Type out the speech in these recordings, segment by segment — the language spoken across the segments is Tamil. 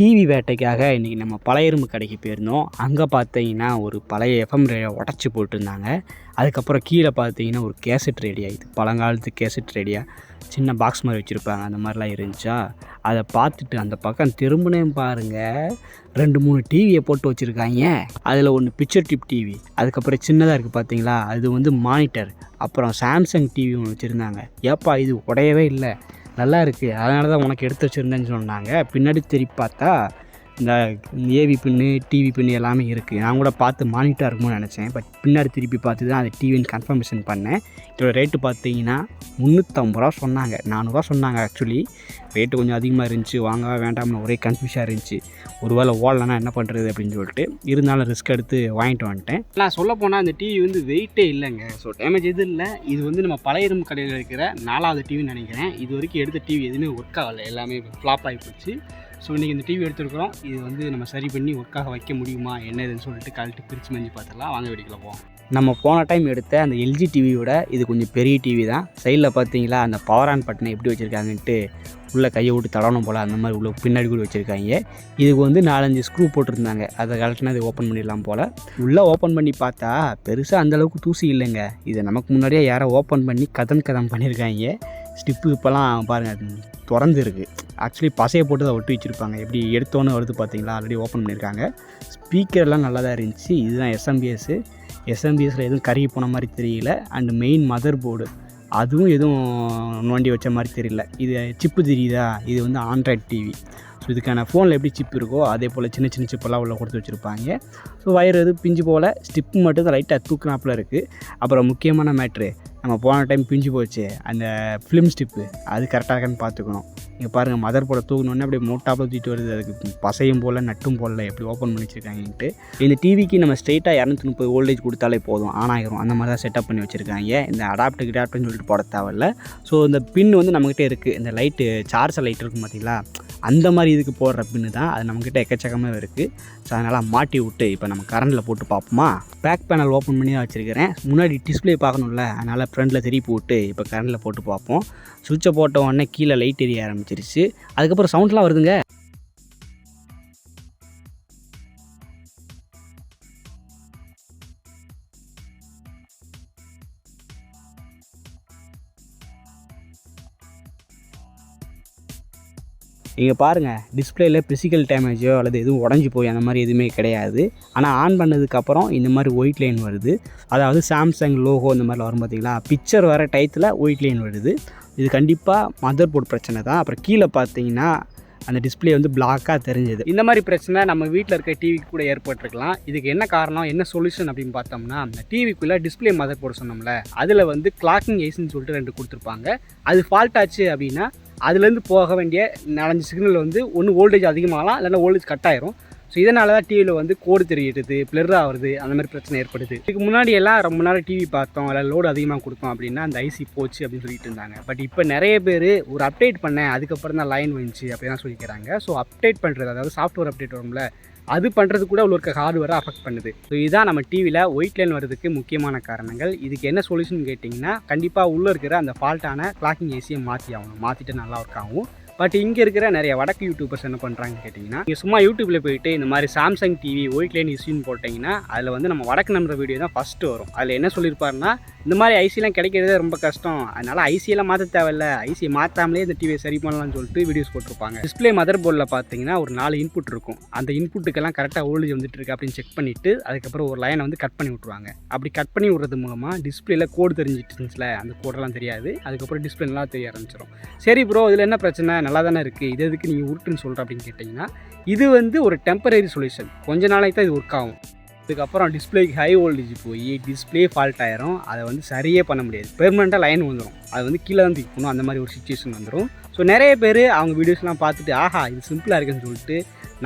டிவி வேட்டைக்காக இன்றைக்கி நம்ம பழையரும்பு கடைக்கு போயிருந்தோம். அங்கே பார்த்தீங்கன்னா ஒரு பழைய எஃப்எம் ரேடியோ உடச்சி போட்டிருந்தாங்க. அதுக்கப்புறம் கீழே பார்த்தீங்கன்னா ஒரு கேசட் ரேடியா இது பழங்காலத்து கேசட் ரேடியா சின்ன பாக்ஸ் மாதிரி வச்சுருப்பாங்க. அந்த மாதிரிலாம் இருந்துச்சா? அதை பார்த்துட்டு அந்த பக்கம் திரும்பினேன் பாருங்கள் ரெண்டு மூணு டிவியை போட்டு வச்சுருக்காங்க. அதில் ஒன்று பிக்சர் டிப் டிவி அதுக்கப்புறம் சின்னதாக இருக்குது பார்த்தீங்களா அது வந்து மானிட்டர் அப்புறம் சாம்சங் டிவி ஒன்று வச்சுருந்தாங்க. ஏப்பா இது உடையவே இல்லை. நல்லா இருக்குது அதனால தான் உனக்கு எடுத்து வச்சுருந்தேன்னு சொன்னாங்க. பின்னாடி திருப்பி பார்த்தா இந்த ஏவி பின்னு டிவி பின்னு எல்லாமே இருக்குது நான் கூட பார்த்து மானிட்டாக இருக்கும்னு நினச்சேன். பட் பின்னாடி திருப்பி பார்த்து தான் அந்த டிவின்னு கன்ஃபர்மேஷன் பண்ணேன். இதோட ரேட்டு பார்த்தீங்கன்னா முந்நூற்றம்பது ரூபா சொன்னாங்க. நானூறுரூவா சொன்னாங்க ஆக்சுவலி ரேட்டு கொஞ்சம் அதிகமாக இருந்துச்சு. வாங்க வேண்டாம்னு ஒரே கன்ஃபியூஷாக இருந்துச்சு. ஒரு வேளை ஓடலன்னா என்ன பண்ணுறது அப்படின்னு சொல்லிட்டு இருந்தாலும் ரிஸ்க் எடுத்து வாங்கிட்டு வந்துட்டேன். நான் சொல்ல போனால் அந்த டிவி வந்து வெயிட்டே இல்லைங்க. ஸோ டேமேஜ் எதுவும் இல்லை. இது வந்து நம்ம பழைய இரும்பு கடையில் இருக்கிற நாலாவது டிவின்னு நினைக்கிறேன். இது வரைக்கும் எடுத்த டிவி எதுவுமே ஒர்க் ஆகலை. எல்லாமே ஃப்ளாப் ஆகி போச்சு. ஸோ இன்றைக்கி இந்த டிவி எடுத்துருக்கோம் இது வந்து நம்ம சரி பண்ணி ஒர்க்காக வைக்க முடியுமா? என்ன இதுன்னு சொல்லிட்டு கழட்டி பிரித்து மஞ்சு பார்த்துலாம் வாங்க வெடிக்கலாம் போவோம். நம்ம போன டைம் எடுத்த அந்த எல்ஜி டிவியோட இது கொஞ்சம் பெரிய டிவி தான். சைடில் பார்த்தீங்களா அந்த பவர் ஆன் பட்டனை எப்படி வச்சுருக்காங்கன்ட்டு உள்ளே கையை விட்டு தடவணும் போல் அந்த மாதிரி உள்ள பின்னாடி கூட வச்சுருக்காங்க. இதுக்கு வந்து நாலஞ்சு ஸ்க்ரூ போட்டிருந்தாங்க. அதை கலட்டினா அதை ஓப்பன் பண்ணிடலாம் போல். உள்ளே ஓப்பன் பண்ணி பார்த்தா பெருசாக அந்தளவுக்கு தூசி இல்லைங்க. இதை நமக்கு முன்னாடியே யாரோ ஓப்பன் பண்ணி கதம் கதம் பண்ணியிருக்காங்க ஸ்டிப்பு இப்போலாம் பாருங்கள் திறந்துருக்கு. ஆக்சுவலி பசையை போட்டு தான் ஒட்டி வச்சுருப்பாங்க. எப்படி எடுத்தோன்னு வருது பார்த்தீங்களா? ஆல்ரெடி ஓப்பன் பண்ணியிருக்காங்க. ஸ்பீக்கர்லாம் நல்லா தான் இருந்துச்சு. இதுதான் எஸ்எம்பிஎஸ்ஸு எஸ்எம்பிஎஸில் எதுவும் கருகி போன மாதிரி தெரியல. அண்டு மெயின் மதர் போர்டு அதுவும் எதுவும் நோண்டி வச்ச மாதிரி தெரியல. இது சிப்பு தெரியுதா? இது வந்து ஆண்ட்ராய்ட் டிவி ஸோ இதுக்கான ஃபோனில் எப்படி சிப் இருக்கோ அதே போல் சின்ன சின்ன சிப்பெல்லாம் உள்ள கொடுத்து வச்சுருப்பாங்க. ஸோ வயர் எதுவும் பிஞ்சு போல் ஸ்டிப்பு மட்டும் தான் லைட்டாக தூக்குனாப்பில் இருக்குது அப்புறம் முக்கியமான மேட்ரு நம்ம போன டைம் பிஞ்சு போச்சு. அந்த ஃபிலிம் ஸ்டிப்பு அது கரெக்டாக இருக்கான்னு பார்த்துக்கணும். இங்கே பாருங்கள் மதர் போட தூக்கணுன்னே அப்படியே மூட்டாப்பில் தூக்கிட்டு வருது. அதுக்கு பசையும் போல் நட்டும் போடல எப்படி ஓப்பன் பண்ணி வச்சுருக்காங்கன்ட்டு. இந்த டிவிக்கு நம்ம ஸ்ட்ரெயிட்டாக இரநூத்தி முப்பது வோல்டேஜ் கொடுத்தாலே போதும். ஆன் ஆகிரும் அந்த மாதிரி தான் செட்டப் பண்ணி வச்சுருக்காங்க. இந்த அடாப்ட் கிடாப்ட்னு சொல்லிட்டு போட தேவையில்ல. ஸோ இந்த பின் வந்து நம்மக்கிட்டே இருக்குது இந்த லைட்டு சார்ஜர் லைட் இருக்கும் பார்த்தீங்களா அந்த மாதிரி இதுக்கு போடுற பின்னு தான் அது நம்மக்கிட்ட எக்கச்சக்கமாக இருக்குது ஸோ அதனால் மாட்டி விட்டு இப்போ நம்ம கரண்டில் போட்டு பார்ப்போமா? பேக் பேனல் ஓப்பன் பண்ணி தான் வச்சுருக்கிறேன். முன்னாடி டிஸ்பிளே பார்க்கணும்ல அதனால் ஃப்ரண்ட்டில் திருப்பி விட்டு இப்போ கரண்டில் போட்டு பார்ப்போம். சுவிட்சை போட்ட உடனே கீழே லைட் எரிய ஆரம்பிச்சிருச்சு. அதுக்கப்புறம் சவுண்ட்லாம் வருதுங்க? நீங்கள் பாருங்கள் டிஸ்பிளேயில் ஃபிசிக்கல் டேமேஜோ அல்லது எதுவும் உடஞ்சி போய் அந்த மாதிரி எதுவுமே கிடையாது. ஆனால் ஆன் பண்ணதுக்கப்புறம் இந்த மாதிரி ஒயிட் லைன் வருது. அதாவது சாம்சங் லோகோ இந்த மாதிரிலாம் வரும் பார்த்தீங்களா பிக்சர் வர டயத்தில் ஒயிட் லைன் வருது. இது கண்டிப்பாக மதர் போர்டு பிரச்சனை தான். அப்புறம் கீழே பார்த்தீங்கன்னா அந்த டிஸ்பிளே வந்து பிளாக்காக தெரிஞ்சது. இந்த மாதிரி பிரச்சனை நம்ம வீட்டில் இருக்க டிவிக்கு கூட ஏற்பட்டிருக்கலாம். இதுக்கு என்ன காரணம் என்ன சொல்யூஷன் அப்படின்னு பார்த்தோம்னா அந்த டிவிக்குள்ளே டிஸ்பிளே மதர் போட சொன்னோம்ல அதில் வந்து கிளாக்கிங் ஐஸ்ன்னு சொல்லிட்டு ரெண்டு கொடுத்துருப்பாங்க. அது ஃபால்ட் ஆச்சு அப்படின்னா அதுலேருந்து போக வேண்டிய நாலஞ்சு சிக்னல் வந்து ஒன்று வோல்டேஜ் அதிகமாகலாம் இல்லைன்னா வோல்டேஜ் கட் ஆயிரும். ஸோ இதனால தான் டிவியில் வந்து கோடு தெரியிறது பிளர் ஆகுறது அந்த மாதிரி பிரச்சனை ஏற்படுது. இதுக்கு முன்னாடி எல்லாம் ரொம்ப நேரம் டிவி பார்த்தோம் இல்லை லோடு அதிகமாக கொடுத்தோம் அப்படின்னா அந்த ஐசி போச்சு அப்படின்னு சொல்லிட்டு இருந்தாங்க. பட் இப்போ நிறைய பேர் ஒரு அப்டேட் பண்ணேன் அதுக்கப்புறம் தான் லைன் வந்துச்சு அப்படி தான் சொல்லிக்கிறாங்க. ஸோ அப்டேட் பண்ணுறது அதாவது சாஃப்ட்வேர் அப்டேட் வரும்ல அது பண்ணுறது கூட உள்ள இருக்க ஹார்ட்வேரை அஃபெக்ட் பண்ணுது. ஸோ இதுதான் நம்ம டிவியில் ஒயிட் லைன் வரதுக்கு முக்கியமான காரணங்கள். இதுக்கு என்ன சொல்யூஷன் கேட்டிங்கன்னா கண்டிப்பாக உள்ளே இருக்கிற அந்த ஃபால்ட்டான கிளாக்கிங் ஏசியை மாற்றி ஆகணும். மாற்றிட்டு நல்லா ஒர்க் ஆகும். பட் இங்கே இருக்கிற நிறைய வடக்கு யூடியூபர்ஸ் என்ன பண்ணுறாங்கன்னு கேட்டிங்கன்னா நீங்கள் சும்மா யூடியூப்பில் போயிட்டு இந்த மாதிரி சாம்சங் டிவி ஒயிட் லைன் இஷ்யூன்னு போட்டிங்கன்னா அதில் வந்து நம்ம வடக்கு நம்புற வீடியோ தான் ஃபஸ்ட்டு வரும். அதில் என்ன சொல்லியிருப்பாருன்னா இந்த மாதிரி ஐசிலாம் கிடைக்கிறதே ரொம்ப கஷ்டம். அதனால் ஐசியெல்லாம் மாற்ற தேவையில்ல. ஐசியை மாற்றாமலே இந்த டிவியை சரி பண்ணலாம்னு சொல்லிட்டு வீடியோஸ் போட்டிருப்பாங்க. டிஸ்பிளே மதர் போர்டில் பார்த்தீங்கன்னா ஒரு நாலு இன்புட் இருக்கும். அந்த இன்புட்டுக்கெல்லாம் கரெக்டாக ஓல்டேஜ் வந்துட்டு இருக்கு அப்படின்னு செக் பண்ணிவிட்டு அதுக்கப்புறம் ஒரு லைனை வந்து கட் பண்ணி விட்ருவாங்க அப்படி கட் பண்ணி விட்றது மூலமாக டிஸ்பிளேல கோடு தெரிஞ்சிட்டு இருந்துச்சுல அந்த கோடெல்லாம் தெரியாது. அதுக்கப்புறம் டிஸ்பிளே நல்லா தெரிய ஆரம்பிச்சிடும் சரி ப்ரோ இதில் என்ன பிரச்சனை? நல்லா தானே இருக்குது இது எதுக்கு நீங்கள் உருட்டுன்னு சொல்கிற அப்படின்னு கேட்டிங்கன்னா இது வந்து ஒரு டெம்பரரி சொல்யூஷன் கொஞ்ச நாளைக்கு தான் இது ஒர்க் ஆகும். அதுக்கப்புறம் டிஸ்பிளேக்கு ஹை வோல்டேஜ் போய் டிஸ்பிளே ஃபால்ட் ஆயிரும். அதை வந்து சரியே பண்ண முடியாது. பெர்மனெண்ட்டாக லைன் வந்துடும் அது வந்து கீழே தான் தூக்கி அந்த மாதிரி ஒரு சுச்சுவேஷன் வந்துடும் ஸோ நிறைய பேர் அவங்க வீடியோஸ்லாம் பார்த்துட்டு ஆஹா இது சிம்பிளாக இருக்குன்னு சொல்லிட்டு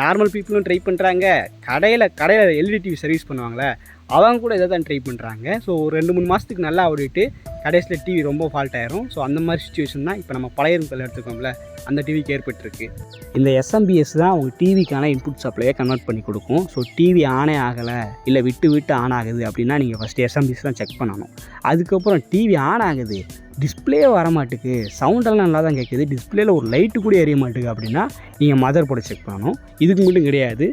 நார்மல் பீப்புளும் ட்ரை பண்ணுறாங்க கடையில் கடையில் எல்இடி டிவி சர்வீஸ் பண்ணுவாங்களே அவங்க கூட இதை தான் ட்ரை பண்ணுறாங்க ஸோ ஒரு ரெண்டு மூணு மாதத்துக்கு நல்லா ஓடிட்டு கடைசியில் டிவி ரொம்ப ஃபால்ட் ஆயிரும். ஸோ அந்த மாதிரி சுச்சுவேஷன் தான் இப்போ நம்ம பழைய இரும்பு எடுத்துக்கோம்ல அந்த டிவிக்கு ஏற்பட்டிருக்கு. இந்த எஸ்எம்பிஎஸ் தான் அவங்க டிவிக்கான இன்புட் சப்ளையை கன்வெர்ட் பண்ணி கொடுக்கும். ஸோ டிவி ஆனே ஆகலை இல்லை விட்டு விட்டு ஆன் ஆகுது அப்படின்னா நீங்கள் ஃபஸ்ட்டு எஸ்எம்பிஎஸ் தான் செக் பண்ணணும். அதுக்கப்புறம் டிவி ஆன் ஆகுது டிஸ்பிளே வர மாட்டுக்கு சவுண்டெல்லாம் நல்லா தான் கேட்குது டிஸ்பிளேல ஒரு லைட்டு கூட எரிய மாட்டுக்கு அப்படின்னா நீங்கள் மதர் போர்டை செக் பண்ணணும். இதுக்கு மட்டும் கிடையாது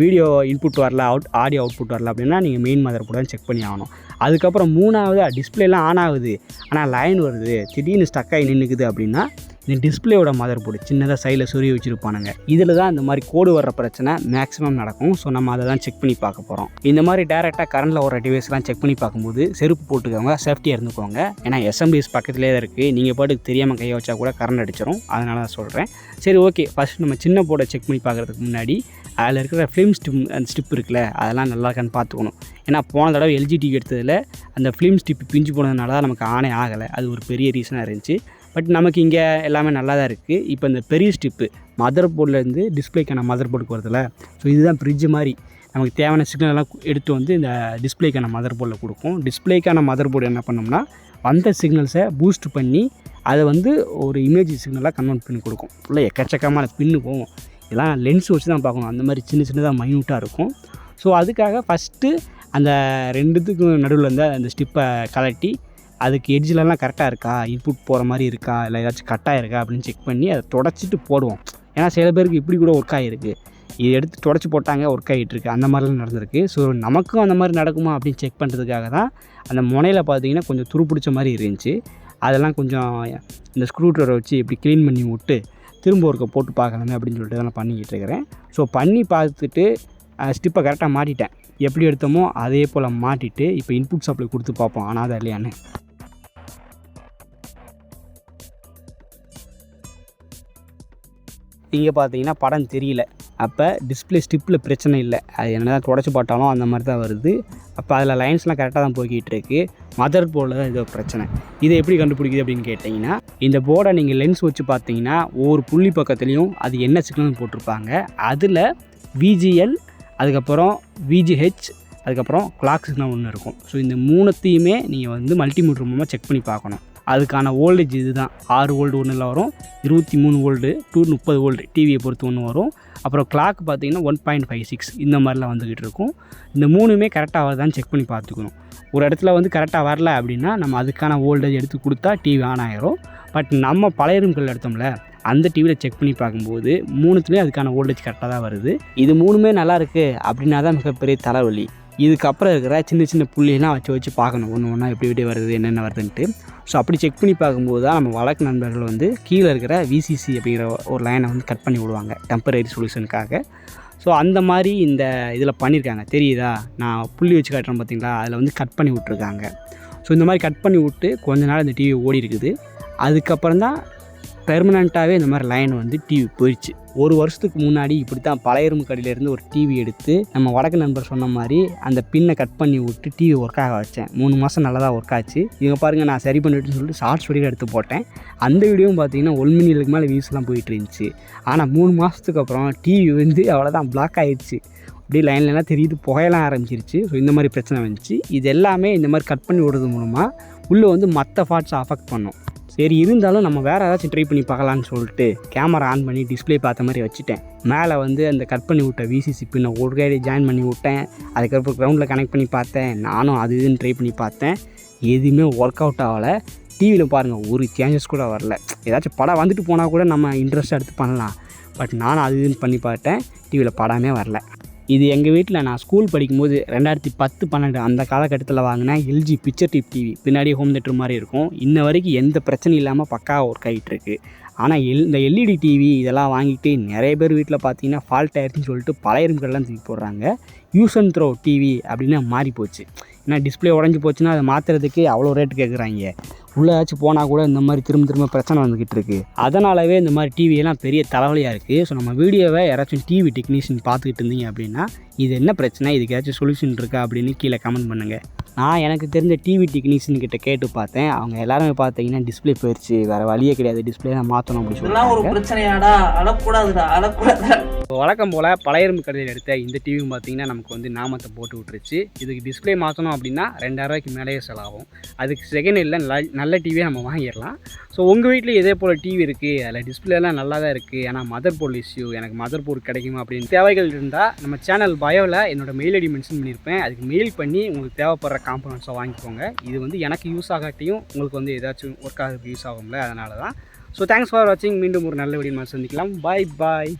வீடியோ இன்புட் வரல அவுட் ஆடியோ அவுட்புட் வரல அப்படின்னா நீங்கள் மெயின் மதர் போர்டை செக் பண்ணி ஆகணும். அதுக்கப்புறம் மூணாவது டிஸ்பிளேலாம் ஆன் ஆகுது. ஆனால் லைன் வருது. திடீர்னு ஸ்டக் ஆகி நின்றுக்குது அப்படின்னா இந்த டிஸ்பிளேயோட மதர் போர்டு சின்னதாக சைடில் சொருகி வச்சுருப்பானுங்க. இதில் தான் இந்த மாதிரி கோடு வர்ற பிரச்சனை மேக்ஸிமம் நடக்கும். ஸோ நம்ம அதை தான் செக் பண்ணி பார்க்க போகிறோம் இந்த மாதிரி டேரெக்டாக கரண்டில் வர டிவைஸ்லாம் செக் பண்ணி பார்க்கும்போது செருப்பு போட்டுக்கோங்க சேஃப்டியாக இருந்துக்கோங்க. ஏன்னா எஸ்எம்பிஎஸ் பக்கத்துலேயே தான் இருக்குது நீங்கள் பாட்டுக்கு தெரியாமல் கையை வச்சா கூட கரண்ட் அடிச்சிடும் அதனால தான் சொல்கிறேன் சரி ஓகே ஃபஸ்ட் நம்ம சின்ன போர்டை செக் பண்ணி பார்க்குறதுக்கு முன்னாடி அதில் இருக்கிற ஃபிலிம் ஸ்டிப் அந்த ஸ்டிப் இருக்குல்ல அதெல்லாம் நல்லா இருக்கான்னு பார்த்துக்கணும். ஏன்னா போன தடவை எல்ஜி டிவி எடுத்ததில் அந்த ஃபிலிம் ஸ்டிப் பிஞ்சு போனதுனால தான் நமக்கு ஆனே ஆகலை. அது ஒரு பெரிய ரீசனாக இருந்துச்சு. பட் நமக்கு இங்கே எல்லாமே நல்லா தான் இருக்குது இப்போ இந்த பெரிய ஸ்டிப்பு மதர் போர்ட்லேருந்து டிஸ்பிளேக்கான மதர் போர்டுக்கு வருதுல ஸோ இதுதான் ஃப்ரிட்ஜ் மாதிரி. நமக்கு தேவையான சிக்னல் எல்லாம் எடுத்து வந்து இந்த டிஸ்பிளேக்கான மதர் போர்டில் கொடுக்கும். டிஸ்பிளேக்கான மதர் போர்டு என்ன பண்ணோம்னா வந்த சிக்னல்ஸை பூஸ்ட் பண்ணி அதை வந்து ஒரு இமேஜ் சிக்னலாக கன்வெர்ட் பண்ணி கொடுக்கும். ஃபுல்லாக எக்கச்சக்கமான பின்னு போகும் இதெல்லாம் லென்ஸ் வச்சு தான் பார்க்கணும். அந்த மாதிரி சின்ன சின்னதாக மைன்யூட்டாக இருக்கும். ஸோ அதுக்காக ஃபஸ்ட்டு அந்த ரெண்டுத்துக்கும் நடுவில் இருந்த அந்த ஸ்டிப்பை கலட்டி அதுக்கு எட்ஜிலலாம் கரெக்டாக இருக்கா? இன்புட் போகிற மாதிரி இருக்கா? இல்லை ஏதாச்சும் கட்டாக இருக்கா அப்படின்னு செக் பண்ணி அதை தொடச்சிட்டு போடுவோம். ஏன்னா சில பேருக்கு இப்படி கூட ஒர்க் ஆகிருக்கு இது எடுத்து தொடச்சி போட்டாங்க ஒர்க் ஆகிட்டு இருக்கு. அந்த மாதிரிலாம் நடந்திருக்கு. ஸோ நமக்கும் அந்த மாதிரி நடக்குமா அப்படின்னு செக் பண்ணுறதுக்காக தான் அந்த முனையில் பார்த்தீங்கன்னா கொஞ்சம் துருப்பிடிச்ச மாதிரி இருந்துச்சு. அதெல்லாம் கொஞ்சம் இந்த ஸ்க்ரூ ட்ரைவரை வச்சு இப்படி க்ளீன் பண்ணி விட்டு திரும்ப ஒருக்க போட்டு பார்க்கலாமே அப்படின்னு சொல்லிட்டு தான் நான் பண்ணிக்கிட்டு இருக்கிறேன். ஸோ பண்ணி பார்த்துட்டு ஸ்டிப்பை கரெக்டாக மாட்டிட்டேன். எப்படி எடுத்தோமோ அதே போல் மாட்டிட்டு இப்போ இன்புட் சப்ளை கொடுத்து பார்ப்போம். ஆனாதா இல்லையான்னு. இங்கே பார்த்தீங்கன்னா படம் தெரியல. அப்போ டிஸ்பிளே ஸ்டிப்பில் பிரச்சனை இல்லை. அது என்ன தான் தொடச்சி போட்டாலும் அந்த மாதிரி தான் வருது. அப்போ அதில் லைன்ஸ்லாம் கரெக்டாக தான் போய்கிட்டு இருக்கு. மதர் போர்டில் தான் இது பிரச்சனை. இதை எப்படி கண்டுபிடிக்குது அப்படின்னு கேட்டிங்கன்னா இந்த போர்டை நீங்கள் லென்ஸ் வச்சு பார்த்தீங்கன்னா ஒவ்வொரு புள்ளி பக்கத்துலேயும் அது என்ன சிக்னல் போட்டிருப்பாங்க. அதில் விஜிஎல் அதுக்கப்புறம் விஜிஹெச் அதுக்கப்புறம் கிளாக் சிக்னல் ஒன்று இருக்கும். ஸோ இந்த மூணுத்தையுமே நீங்கள் வந்து மல்டிமீட்டர் மூலமாக செக் பண்ணி பார்க்கணும். அதுக்கான வோல்டேஜ் இது தான் ஆறு வோல்டு ஒன்றில் வரும். இருபத்தி மூணு வோல்டு டூ முப்பது வோல்டு டிவியை பொறுத்து ஒன்று வரும். அப்புறம் கிளாக் பார்த்தீங்கன்னா ஒன் பாயிண்ட் ஃபைவ் சிக்ஸ் இந்த மாதிரிலாம் வந்துக்கிட்டு இருக்கும். இந்த மூணுமே கரெக்டாக வருதான்னு செக் பண்ணி பார்த்துக்கணும். ஒரு இடத்துல வந்து கரெக்டாக வரல அப்படின்னா நம்ம அதுக்கான வோல்டேஜ் எடுத்து கொடுத்தா டிவி ஆன் ஆகிரும் பட் நம்ம பழைய ரூம்கள் எடுத்தோம்ல அந்த டிவியில் செக் பண்ணி பார்க்கும்போது மூணுத்துலேயும் அதுக்கான வோல்டேஜ் கரெக்டாக தான் வருது. இது மூணுமே நல்லா இருக்குது அப்படின்னா தான் மிகப்பெரிய தலைவலி. இதுக்கப்புறம் இருக்கிற சின்ன சின்ன புள்ளியெல்லாம் வச்சு வச்சு பார்க்கணும். ஒன்று ஒன்றா எப்படி எப்படி வருது என்னென்ன வருதுன்ட்டு. ஸோ அப்படி செக் பண்ணி பார்க்கும்போது தான் நம்ம வழக்கு நண்பர்கள் வந்து கீழே இருக்கிற விசிசி அப்படிங்கிற ஒரு லைனை வந்து கட் பண்ணி விடுவாங்க. டெம்பரரி சொல்யூஷனுக்காக ஸோ அந்த மாதிரி இந்த இதில் பண்ணியிருக்காங்க தெரியுதா? நான் புள்ளி வச்சு காட்டுறேன் பார்த்தீங்களா அதில் வந்து கட் பண்ணி விட்ருக்காங்க ஸோ இந்த மாதிரி கட் பண்ணி விட்டு கொஞ்ச நாள் இந்த டிவி ஓடி இருக்குது அதுக்கப்புறம் தான் பெர்மனண்ட்டாகவே இந்த மாதிரி லைன் வந்து டிவி போயிடுச்சு ஒரு வருஷத்துக்கு முன்னாடி இப்படி தான் பழையரும்பு கடையிலேருந்து ஒரு டிவி எடுத்து நம்ம வடக்கு நண்பர் சொன்ன மாதிரி அந்த பின்னை கட் பண்ணி விட்டு டிவி ஒர்க் ஆக வச்சேன். மூணு மாதம் நல்லா தான் ஒர்க் ஆச்சு. இங்கே பாருங்கள் நான் சரி பண்ணிவிட்டுன்னு சொல்லிட்டு ஷார்ட்ஸ் வீடியோ எடுத்து போட்டேன். அந்த வீடியோவும் பார்த்தீங்கன்னா ஒன் மினிட்டுக்கு மேலே வியூஸ்லாம் போயிட்டு இருந்துச்சு. ஆனால் மூணு மாதத்துக்கு அப்புறம் டிவி வந்து அவ்வளோதான் பிளாக் ஆகிடுச்சு அப்படியே லைன்லலாம் தெரியுது புகையெல்லாம் ஆரம்பிச்சிருச்சு. ஸோ இந்த மாதிரி பிரச்சனை வந்துச்சு. இது எல்லாமே இந்த மாதிரி கட் பண்ணி விடுறது மூலமாக உள்ளே வந்து மற்ற ஃபாட்ஸை அஃபெக்ட் பண்ணும். சரி இருந்தாலும் நம்ம வேறு ஏதாச்சும் ட்ரை பண்ணி பார்க்கலான்னு சொல்லிட்டு கேமரா ஆன் பண்ணி டிஸ்ப்ளே பார்த்த மாதிரி வச்சுட்டேன். மேலே வந்து அந்த கட் பண்ணி விட்ட விசிசி பின்னை ஒரு ஜாயின் பண்ணி விட்டேன். அதுக்கப்புறம் க்ரௌண்டில் கனெக்ட் பண்ணி பார்த்தேன். நானும் அது இதுன்னு ட்ரை பண்ணி பார்த்தேன். எதுவுமே ஒர்க் அவுட் ஆகலை. டிவியில் பாருங்கள் ஒரு சேஞ்சஸ் கூட வரல. ஏதாச்சும் படம் வந்துட்டு போனால் கூட நம்ம இன்ட்ரெஸ்ட் எடுத்து பண்ணலாம். பட் நானும் அது இதுன்னு பண்ணி பார்த்தேன். டிவியில் படமே வரல. இது எங்கள் வீட்டில் நான் ஸ்கூல் படிக்கும்போது ரெண்டாயிரத்தி பத்து பன்னெண்டு அந்த காலகட்டத்தில் வாங்கின எல்ஜி பிக்சர் டிப் டிவி பின்னாடி ஹோம் தேட்டர் மாதிரி இருக்கும். இன்ன வரைக்கும் எந்த பிரச்சனையும் இல்லாமல் பக்காவாக ஒர்க் ஆகிட்டுருக்கு ஆனால் எல் இந்த எல்இடி டிவி இதெல்லாம் வாங்கிட்டு நிறைய பேர் வீட்டில் பார்த்தீங்கன்னா ஃபால்ட் ஆயிடுச்சுன்னு சொல்லிட்டு பழைய இரும்புகள்லாம் தூக்கி போடுறாங்க. யூஸ் அண்ட் த்ரோ டிவி அப்படின்னு மாறி போச்சு. ஏன்னா டிஸ்பிளே உடஞ்சி போச்சுன்னா அதை மாற்றுறதுக்கு அவ்வளோ ரேட்டு கேட்குறாங்க உள்ளாச்சும் போனால் கூட இந்த மாதிரி திரும்ப திரும்ப பிரச்சனை வந்துக்கிட்டு இருக்கு. அதனாலவே இந்த மாதிரி டிவியெல்லாம் பெரிய தலைவலியாக இருக்குது ஸோ நம்ம வீடியோவை யாராச்சும் டிவி டெக்னீஷியன் பார்த்துக்கிட்டு இருந்தீங்க அப்படின்னா இது என்ன பிரச்சனை? இதுக்கு ஏதாச்சும் சொல்யூஷன் இருக்கா அப்படின்னு கீழே கமெண்ட் பண்ணுங்கள் நான் எனக்கு தெரிஞ்ச டிவி டெக்னீஷியன் கிட்ட கேட்டு பார்த்தேன். அவங்க எல்லாருமே பார்த்தீங்கன்னா டிஸ்பிளே போயிடுச்சு வேறு வழியே கிடையாது. டிஸ்பிளே தான் மாற்றணும் அப்படின்னு இதெல்லாம் ஒரு பிரச்சனையாடா. அழக்கூடாதுடா அழக்கூடாது வழக்கம் போல் பழைய இரும்பு கடையில் எடுத்த இந்த டிவியும் பார்த்தீங்கன்னா நமக்கு வந்து நாமத்தை போட்டு விட்டுருச்சு. இதுக்கு டிஸ்பிளே மாற்றணும் அப்படின்னா ரெண்டாயிரூவாய்க்கு மேலேயே செலவாகும். அதுக்கு செகண்ட் இல்லை நல்ல நல்ல டிவியை நம்ம வாங்கிடலாம். ஸோ உங்கள் வீட்டில் இதே போல் டிவி இருக்குது அதில் டிஸ்பிளேலாம் நல்லா தான் இருக்குது ஆனால் மதர் போர்டு இஷ்யூ எனக்கு மதர் போர்டு கிடைக்குமா அப்படின்னு தேவைகள் இருந்தால் நம்ம சேனல் பயோவில் என்னோட மெயில் ஐடி மென்ஷன் பண்ணியிருப்பேன். அதுக்கு மெயில் பண்ணி உங்களுக்கு தேவைப்படுற காம்பனன்ட்ஸை வாங்கிக்கோங்க. இது வந்து எனக்கு யூஸ் ஆகாட்டியும் உங்களுக்கு வந்து ஏதாச்சும் ஒர்க் ஆகிறதுக்கு யூஸ் ஆகும்ல. அதனால தான் ஸோ தேங்க்ஸ் ஃபார் வாட்சிங் மீண்டும் ஒரு நல்ல வீடியோ சந்திக்கலாம். பாய் பாய்